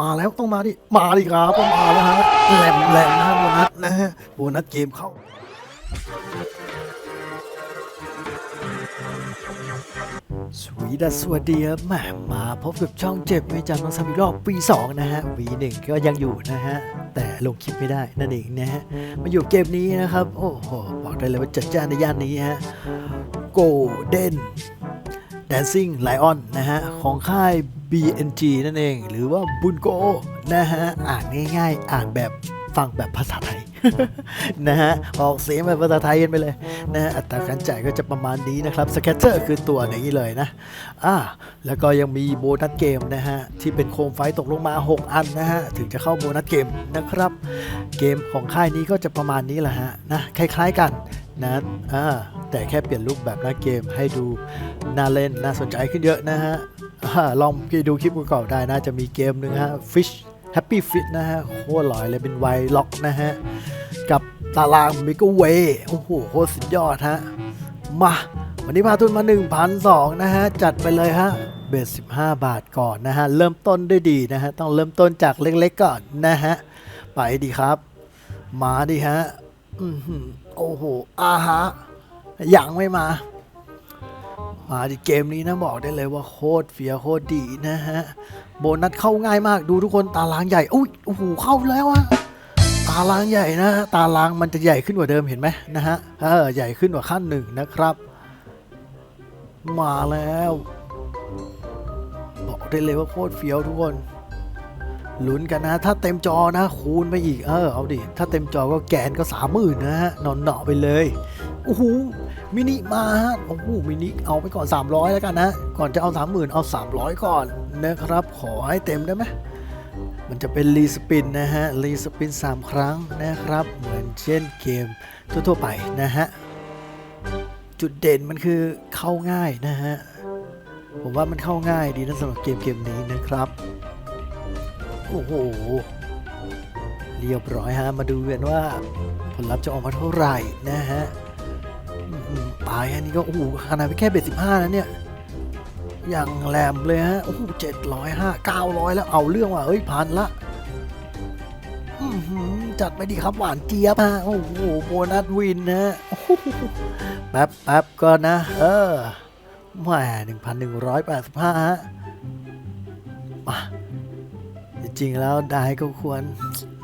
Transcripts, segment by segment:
มาแล้วต้องมาดิ มาดิครับต้องมาแล้วฮะแหลมแหลมนะโบนัสนะฮะโบนัสเกมเข้าสวีดัสสวัสดีครับแหมมาพบกับช่องเจ็บไม่จำต้องซ้ำอีกรอบปี 2 นะฮะวีหนึ่งก็ยังอยู่นะฮะ แต่ลงคลิปไม่ได้นั่นเองนะฮะ มาอยู่เกมนี้นะครับ โอ้โห บอกได้เลยว่าจัดจ้านในย่านนี้ฮะ Golden Dancing Lion นะฮะ ของค่าย BNG นั่นเอง หรือว่าบุญโกนะฮะ อ่านง่าย ๆ อ่านแบบฟังแบบภาษาไทยนะฮะ ออกเสียงแบบภาษาไทยกันไปเลยนะฮะอัตราการจ่ายก็จะประมาณนี้นะครับสแคตเตอร์คือตัวอย่างนี้เลยนะอ่าแล้วก็ยังมีโบนัสเกมนะฮะ ที่เป็นโคมไฟตกลงมา 6 อันนะฮะ ถึงจะเข้าโบนัสเกมนะครับ เกมของค่ายนี้ก็จะประมาณนี้แหละฮะนะคล้ายๆกันนะอ่าแต่แค่เปลี่ยนรูปแบบหน้าเกมให้ดูน่าเล่นน่าสนใจขึ้นเยอะนะฮะ ลองไปดูคลิปเก่าๆได้นะจะมีเกมหนึ่งฮะ Fish Happy Fit นะฮะโคตรหลอยเลยเป็นไวล็อกนะฮะ กับตารางมิกเวโอ้โหโคตรสุดยอดฮะ มา วันนี้พาทุนมา1,200นะฮะ จัดไปเลยฮะ เบส15 บาทก่อนนะฮะ เริ่มต้นด้วยดีนะฮะ ต้องเริ่มต้นจากเล็กๆก่อนนะฮะ ไปดีครับ มาดิฮะอโอ้โหอาฮะยังไม่มา มาดิเกมนี้นะบอกได้เลยว่าโคตรเฟียโคตรดีนะฮะ โบนัสเข้าง่ายมากดูทุกคนตารางใหญ่อุ้ยโอ้โหเข้าแล้วอะตารางใหญ่นะ ตารางมันจะใหญ่ขึ้นกว่าเดิมเห็นไหมนะฮะเออใหญ่ขึ้นกว่าขั้นหนึ่งนะครับ มาแล้ว บอกได้เลยว่าโคตรเฟี้ยวทุกคนลุ้นกันนะ ถ้าเต็มจอนะ คูณไปอีกเออเอาดิถ้าเต็มจอก็แกนก็สามหมื่นนะฮะนอนเนาะไปเลยโอ้โห มินิมาฮะโอ้โหมินิเอาไปก่อน 300 แล้วกันนะ ก่อนจะเอา 30,000 เอา 300 ก่อนนะครับ ขอให้เต็มได้ไหมมันจะเป็นรีสปินนะฮะ รีสปิน 3 ครั้งนะครับ เหมือนเช่นเกมทั่วๆไปนะฮะ จุดเด่นมันคือเข้าง่ายนะฮะ ผมว่ามันเข้าง่ายดีนะสำหรับเกมเกมนี้นะครับโอ้โหเรียบร้อยฮะ มาดูกันว่าผลลัพธ์จะออกมาเท่าไหร่นะฮะ ตายอันนี้ก็โอ้โหขนาดไปแค่เบ็ดสิบห้านะเนี่ยอย่างแหลมเลยฮะโอ้โหเจ็ดร้อยห้าเก้าร้อยแล้วเอาเรื่องว่ะเอ้ยพันละจัดไปดีครับหวานเจี๊ยบฮะโอ้โหโบนัสวินนะแป๊บแป๊บก่อนะ เออแหมหนึ่งพันหนึ่งร้อยแปดสิบห้าฮะจริงๆแล้วได้ก็ควร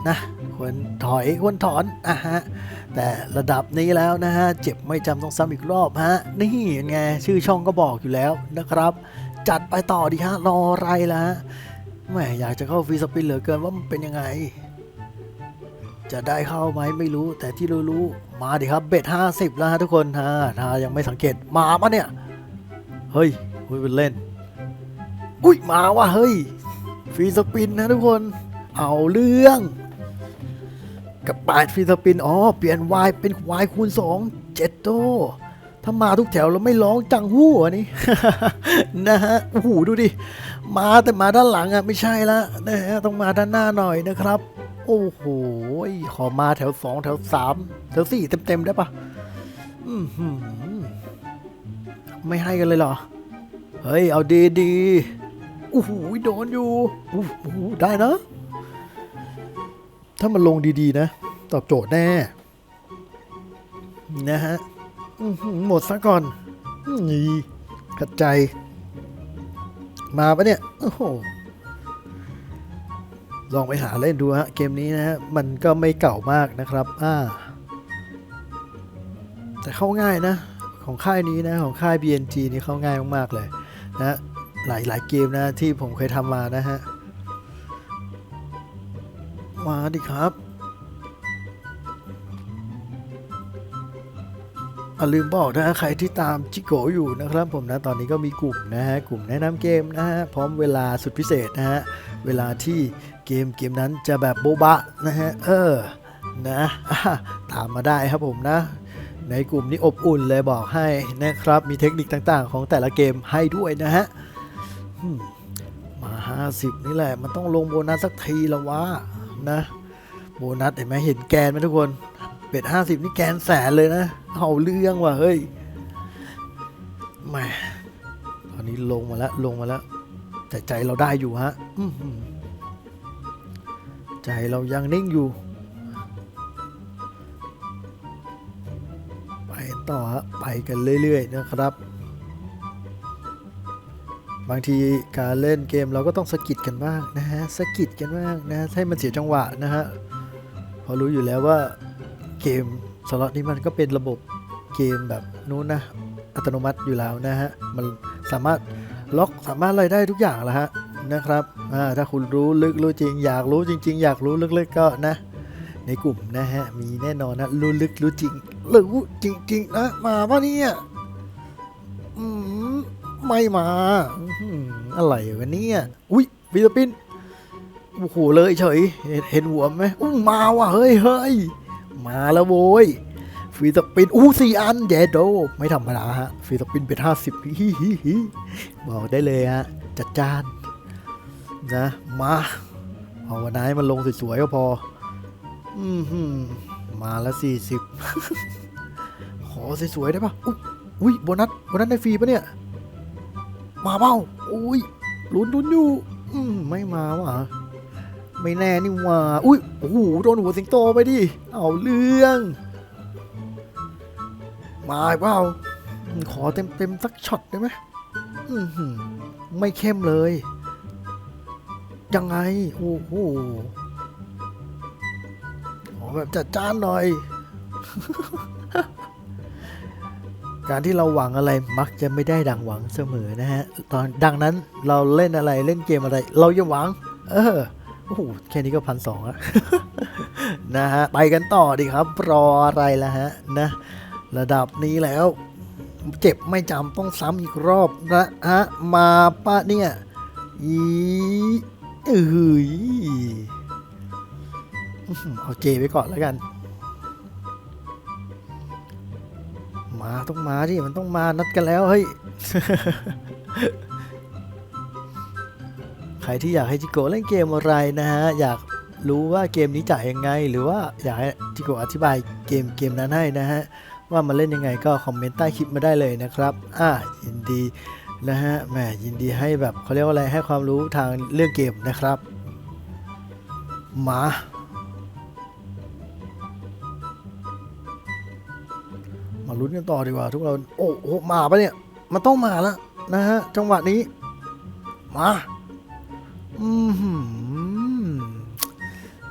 นะ ควรถอยควรถอนอะฮะแต่ระดับนี้แล้วนะฮะเจ็บไม่จำต้องซ้ำอีกรอบฮะนี่ไงชื่อช่องก็บอกอยู่แล้วนะครับ จัดไปต่อดีฮะรออะไรล่ะฮะแหมอยากจะเข้าฟรีสปินเหลือเกินว่ามันเป็นยังไง จะได้เข้าไหมไม่รู้แต่ที่รู้ๆมาดิครับเบ็ดห้าสิบแล้วฮะทุกคนฮะถ้ายังไม่สังเกตมาปะเนี่ยเฮ้ยคุยเป็นเล่น อุ้ยมาว่ะเฮ้ยฟรีสปินนะทุกคน เอาเรื่อง กับปาดฟรีสปิน อ๋อ เปลี่ยนวายเป็นวายคูณ 2 เจ็ดโต ถ้ามาทุกแถวเราไม่ร้องจังหู้อันนี้ นะฮะโอ้โหดูดิ มาแต่มาด้านหลังอะไม่ใช่ละนะฮะต้องมาด้านหน้าหน่อยนะครับ โอ้โห ขอมาแถว 2 แถว 3 แถว 4 เต็ม ๆ ได้ปะไม่ให้กันเลยเหรอ เฮ้ย เอาดีดีๆโอ้โหโดนอยู่โอ้โหได้นะ ถ้ามันลงดีๆนะ ตอบโจทย์แน่ นะฮะอื้อหือหมดซะก่อนนี่ขัดใจ มาปะเนี่ย โอ้โห ลองไปหาเล่นดูฮะ เกมนี้นะฮะ มันก็ไม่เก่ามากนะครับ อ่า แต่เข้าง่ายนะ ของค่ายนี้นะ ของค่าย BNG นี่เข้าง่ายมาก ๆ เลย นะ หลายหลายเกมนะที่ผมเคยทำมานะฮะ มาดิครับอลืมบอกนะใครที่ตามจิโกอยู่นะครับ ผมนะตอนนี้ก็มีกลุ่มนะฮะกลุ่มแนะนำเกมนะฮะพร้อมเวลาสุดพิเศษนะฮะเวลาที่เกมเกมนั้นจะแบบโบบะนะฮะเออนะตามมาได้ครับผมนะ ในกลุ่มนี้อบอุ่นเลยบอกให้นะครับ มีเทคนิคต่างๆ ของแต่ละเกมให้ด้วยนะฮะมา 50 นี่แหละ มันต้องลงโบนัสสักทีละวะ นะ โบนัสเห็นไหมเห็นแกนไหมทุกคนเป็ด50นี่แกนแสนเลยนะเอาเรื่องว่ะเฮ้ยแหมตอนนี้ลงมาแล้วลงมาแล้วแต่ใจเราได้อยู่ฮะอืใจเรายังนิ่งอยู่ ไปต่อฮะไปกันเรื่อยๆนะครับ บางทีการเล่นเกมเราก็ต้องสะกิดกันบ้างนะฮะสะกิดกันบ้างนะให้มันเสียจังหวะนะฮะพอรู้อยู่แล้วว่าเกมสล็อตนี้มันก็เป็นระบบเกมแบบนู้นนะอัตโนมัติอยู่แล้วนะฮะมันสามารถล็อกสามารถอะไรได้ทุกอย่างแหละฮะนะครับถ้าคุณรู้ลึกรู้จริง อยากรู้จริง ๆ อยากรู้ลึกๆก็นะ ในกลุ่มนะฮะมีแน่นอนนะรู้ลึกรู้จริงรู้จริง ๆ นะมาปะเนี่ยอืม ไม่มาอื้อหืออะไรวะเนี่ยอุ้ยฟิลิปปินส์โอ้โหเลยเฉยเห็นเห็นหัวไหมอู้มาว่ะเฮ้ยเฮ้ยมาแล้วโว้ยฟิลิปปินส์อู้สี่อันเดโด ไม่ธรรมดาฮะฟิลิปปินส์เป็นห้าสิบฮิฮิฮิบอกได้เลยฮะจัดจ้าน นะ มาเอาวันไหนมันลงสวยๆก็พออืมหืมมาแล้วสี่สิบขอสวยๆได้ปะอุ๊ยอุ้ยโบนัสโบนัสได้ฟรีปะเนี่ย มาเปล่าอุ้ยลุ้นลุ้นอยู่อืมไม่มาว่ะไม่แน่นี่ว่า อุ้ยโอ้โหโดนหัวสิงโตไปดิ เอาเรื่อง มาเปล่า ขอเต็มเต็มๆสักช็อตได้ไหมอือหือไม่เข้มเลย ยังไง โอ้โหขอแบบจัดจ้านหน่อย การที่เราหวังอะไรมักจะไม่ได้ดังหวังเสมอนะฮะตอนดังนั้นเราเล่นอะไรเล่นเกมอะไร เราอย่าหวัง เออโอ้โหแค่นี้ก็พันสองอะนะฮะไปกันต่อดีครับ รออะไรล่ะฮะนะระดับนี้แล้วเจ็บไม่จำต้องซ้ำอีกรอบนะฮะมาปะเนี่ยอีเอ้ยอื้อเอาเจไว้ก่อนแล้วกัน มาต้องมาดิมันต้องมานัดกันแล้วเฮ้ย ใครที่อยากให้จิโกะเล่นเกมอะไรนะฮะ อยากรู้ว่าเกมนี้จ่ายยังไง หรือว่าอยากให้จิโกะอธิบายเกมเกมนั้นให้นะฮะ ว่ามันเล่นยังไงก็คอมเมนต์ใต้คลิปมาได้เลยนะครับ อ่ายินดีนะฮะแหมยินดีให้แบบเขาเรียกว่าอะไรให้ความรู้ทางเรื่องเกมนะครับ มา มาลุ้นกันต่อดีกว่า ทุกคนโอ้โหมาปะเนี่ย มันต้องมาแล้วนะฮะจังหวะนี้ มาอืมหื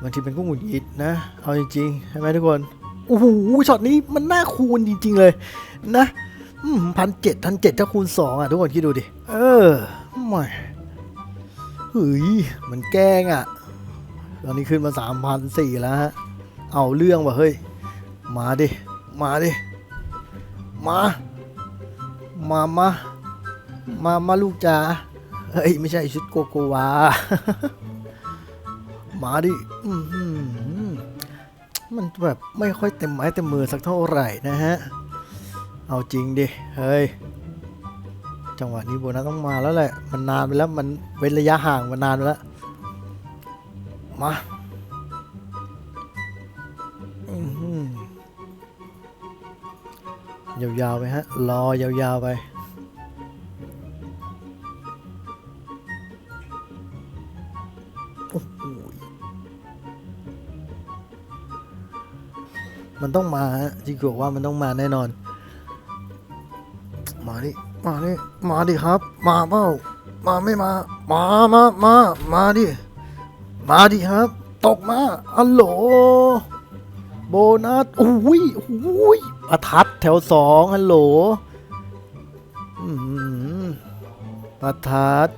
บางทีเป็นก็หงุดหงิดนะ เอาจริงๆใช่ไหมทุกคนโอ้โหช็อตนี้มันน่าคูณจริง ๆ เลยนะพันเจ็ดพันเจ็ดถ้าคูณสองอะทุกคนคิดดูดิ เออไม่เฮ้ยมันแกล้งอะ ตอนนี้ขึ้นมาสามพันสี่แล้วฮะ เอาเรื่องว่ะเฮ้ย มาดิ มาดิ มา มามา มามาลูกจ๋า เฮ้ย ไม่ใช่ชุดโกโกวา มาดิ มันแบบไม่ค่อยเต็มไม้เต็มมือสักเท่าไหร่นะฮะ เอาจริงดิ เฮ้ย จังหวะนี้โบนัสต้องมาแล้วแหละ มันนานไปแล้ว มันเว้นระยะห่างมานานไปแล้ว มา ยาวๆไปฮะ รอยาวๆไป มันต้องมาฮะจิโกว่ามันต้องมาแน่นอน มาดิ มาดิ มาดิครับ มาเปล่า มาไม่มา มามามามาดิ มาดิครับ ตกมาอัลโหล โบนัส โอ้ยโอ้ย ประทัดแถวสองฮัลโหลอื้อหือประทัด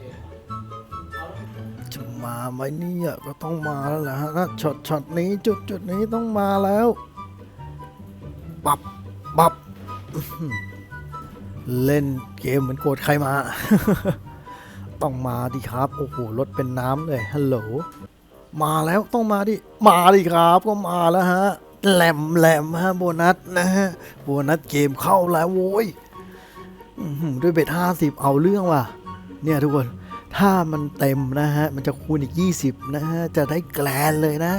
จะมาไหมเนี่ยก็ต้องมาแล้วแหละฮะนะช็อตช็อตนี้จุดจุดนี้ต้องมาแล้วปับปับเล่นเกมเหมือนโกรธใครมา ต้องมาดิครับ โอ้โห รถเป็นน้ำเลย ฮัลโหล มาแล้วต้องมาดิ มาดิครับ ก็มาแล้วฮะ แหลมแหลมฮะโบนัสนะฮะโบนัสเกมเข้าแล้วโว้ยด้วยเบ็ดห้าสิบเอาเรื่องว่ะ เนี่ยทุกคนถ้ามันเต็มนะฮะ มันจะคูณอีก 20 นะฮะ จะได้แกลนเลยนะ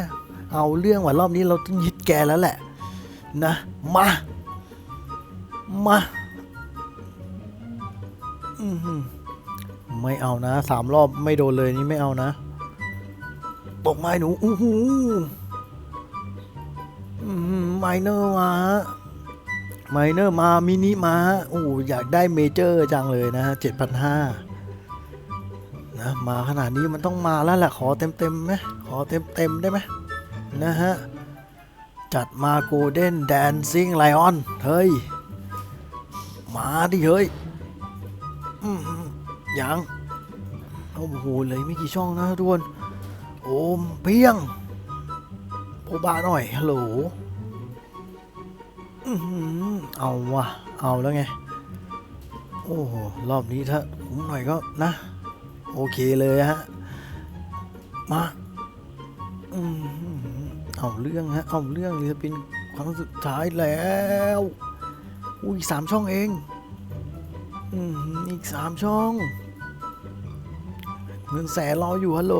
เอาเรื่องว่ารอบนี้เราต้องยึดแกนแล้วแหละ นะ มา มาไม่เอานะสามรอบไม่โดนเลยนี่ไม่เอานะ ตกไม้หนูอู้หู มเนอร์มาไมเนอร์มามินิมาโอ้อยากได้เมเจอร์จังเลยนะฮะเจ็ดพันห้านะมาขนาดนี้มันต้องมาแล้วแหละขอเต็มเต็มๆไหมขอเต็มเต็มๆได้ไหมนะฮะ จัดมาโกลเด้นแดนซิงไลออนเฮ้ย มาดิเฮ้ยอืมยังโอ้โหเลยไม่กี่ช่องนะทุกคนโอมเพียงโอบาหน่อยฮัลโหล เอาวะเอาแล้วไง โอ้โห รอบนี้ถ้าผมหน่อยก็นะ โอเคเลยฮะ มาอเอาเรื่องฮะ เอาเรื่องเลยจะเป็นครั้งสุดท้ายแล้ว อุ้ยสามช่องเองอืมอีกสามช่อง เงินแสนรออยู่ฮัลโหล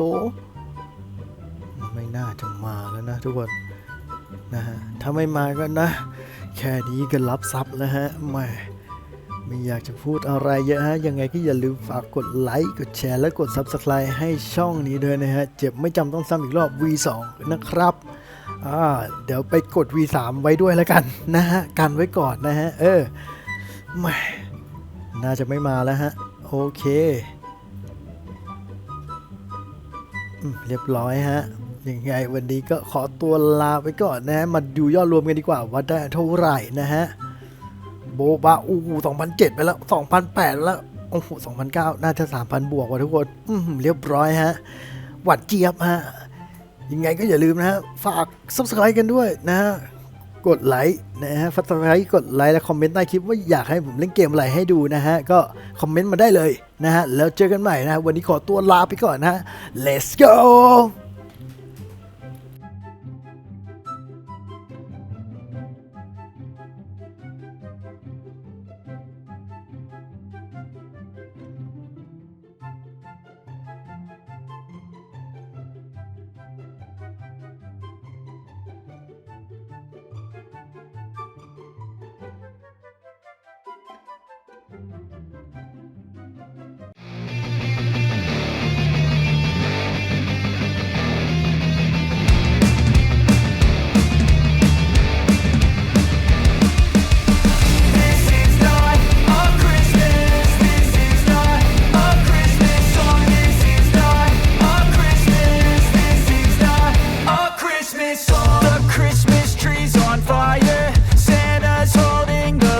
ไม่น่าจะมาแล้วนะทุกคนนะฮะ ถ้าไม่มาก็นะ แค่นี้ก็รับทรัพย์แล้วฮะแม่ไม่อยากจะพูดอะไรเยอะฮะ ยังไงก็อย่าลืมฝากกดไลค์ กดแชร์ และกด Subscribe ให้ช่องนี้ด้วยนะฮะ เจ็บไม่จำต้องซ้ำอีกรอบ V2 นะครับ อ่า เดี๋ยวไปกด V3 ไว้ด้วยแล้วกันนะฮะ กันไว้ก่อนนะฮะ เออแม่น่าจะไม่มาแล้วฮะ โอเคอเรียบร้อยฮะ ยังไงวันนี้ก็ขอตัวลาไปก่อนนะฮะมาดูยอดรวมกันดีกว่าว่าได้เท่าไหร่นะฮะโบบาอูสองพันเจ็ดไปแล้วสองพันแปดแล้วโอ้โหสองพันเก้าน่าจะสามพันบวกว่ะทุกคนอืมเรียบร้อยฮะหวัดเจี๊ยบฮะยังไงก็อย่าลืมนะฮะฝาก subscribe กันด้วยนะฮะกดไลค์นะฮะ subscribe กดไลค์และคอมเมนต์ใต้คลิปว่าอยากให้ผมเล่นเกมอะไรให้ดูนะฮะ ก็คอมเมนต์มาได้เลยนะฮะ แล้วเจอกันใหม่นะฮะ วันนี้ขอตัวลาไปก่อนนะ let's go